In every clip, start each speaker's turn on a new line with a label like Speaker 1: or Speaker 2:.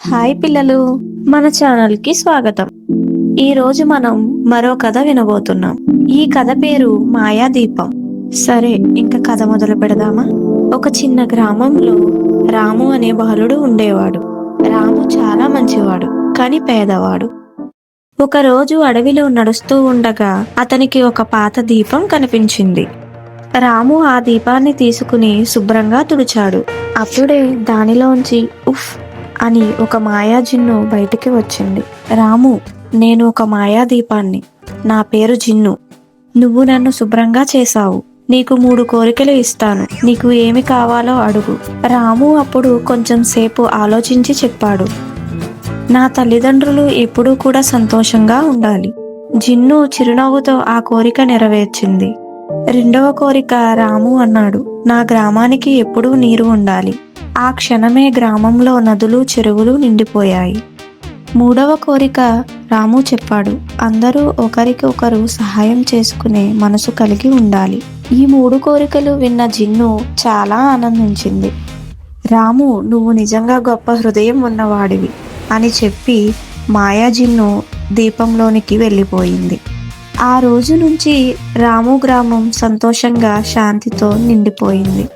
Speaker 1: Hi పిల్లలు. మన ఛానల్కి స్వాగతం. ఈ రోజు మనం మరో కథ వినబోతున్నాం. ఈ కథ పేరు మాయా దీపం సరే ఇంకా కథ మొదలు పెడదామా? ఒక చిన్న గ్రామంలో రాము అనే బాలుడు ఉండేవాడు. రాము చాలా మంచివాడు కానీ పేదవాడు. ఒకరోజు అడవిలో నడుస్తూ ఉండగా అతనికి ఒక పాత దీపం కనిపించింది. రాము ఆ దీపాన్ని తీసుకుని శుభ్రంగా తుడిచాడు. అప్పుడే దానిలోంచి ఉఫ్! అని ఒక మాయాజిన్ను బయటికి వచ్చింది. రాము నేను ఒక మాయా దీపాన్ని నా పేరు జిన్ను. నువ్వు నన్ను శుభ్రంగా చేశావు. నీకు మూడు కోరికలు ఇస్తాను. నీకు ఏమి కావాలో అడుగు. రాము అప్పుడు కొంచెం సేపు ఆలోచించి చెప్పాడు. నా తల్లిదండ్రులు ఎప్పుడూ కూడా సంతోషంగా ఉండాలి. జిన్ను చిరునవ్వుతో ఆ కోరిక నెరవేర్చింది. రెండవ కోరిక రాము అన్నాడు. నా గ్రామానికి ఎప్పుడూ నీరు ఉండాలి. ఆ క్షణమే గ్రామంలో నదులు చెరువులు నిండిపోయాయి. మూడవ కోరిక రాము చెప్పాడు. అందరూ ఒకరికి ఒకరు సహాయం చేసుకునే మనసు కలిగి ఉండాలి. ఈ మూడు కోరికలు విన్న జిన్ను చాలా ఆనందించింది. రాము నువ్వు నిజంగా గొప్ప హృదయం ఉన్నవాడివి అని చెప్పి మాయాజిన్ను దీపంలోనికి వెళ్ళిపోయింది. ఆ రోజు నుంచి రాము గ్రామం సంతోషంగా శాంతితో నిండిపోయింది.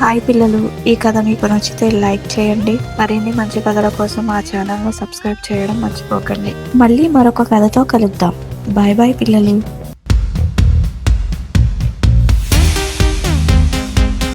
Speaker 1: హాయ్ పిల్లలు ఈ కథ మీకు నచ్చితే లైక్ చేయండి. మరిన్ని మంచి కథల కోసం మా ఛానల్ను సబ్స్క్రైబ్ చేయడం మర్చిపోకండి. మళ్ళీ మరొక కథతో కలుద్దాం. బాయ్ బాయ్ పిల్లలు.